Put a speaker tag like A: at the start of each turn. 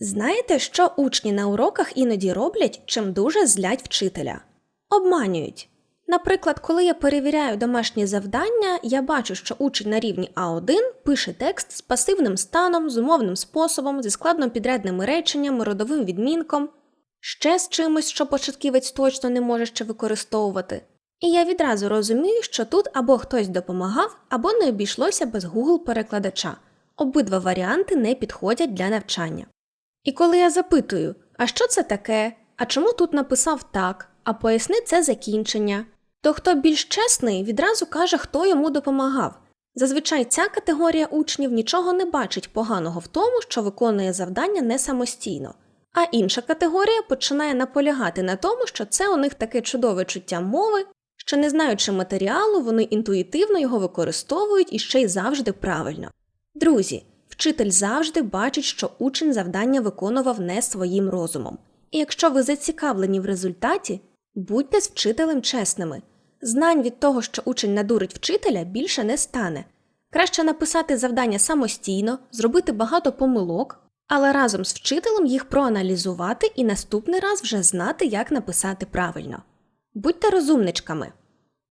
A: Знаєте, що учні на уроках іноді роблять, чим дуже злять вчителя? Обманюють. Наприклад, коли я перевіряю домашні завдання, я бачу, що учень на рівні А1 пише текст з пасивним станом, з умовним способом, зі складнопідрядними реченнями, родовим відмінком, ще з чимось, що початківець точно не може ще використовувати. І я відразу розумію, що тут або хтось допомагав, або не обійшлося без Google перекладача. Обидва варіанти не підходять для навчання. І коли я запитую, а що це таке, а чому тут написав так, а поясни це закінчення, то хто більш чесний, відразу каже, хто йому допомагав. Зазвичай ця категорія учнів нічого не бачить поганого в тому, що виконує завдання не самостійно, а інша категорія починає наполягати на тому, що це у них таке чудове чуття мови, що не знаючи матеріалу, вони інтуїтивно його використовують і ще й завжди правильно. Друзі, вчитель завжди бачить, що учень завдання виконував не своїм розумом. І якщо ви зацікавлені в результаті, будьте з вчителем чесними. Знань від того, що учень надурить вчителя, більше не стане. Краще написати завдання самостійно, зробити багато помилок, але разом з вчителем їх проаналізувати і наступний раз вже знати, як написати правильно. Будьте розумничками.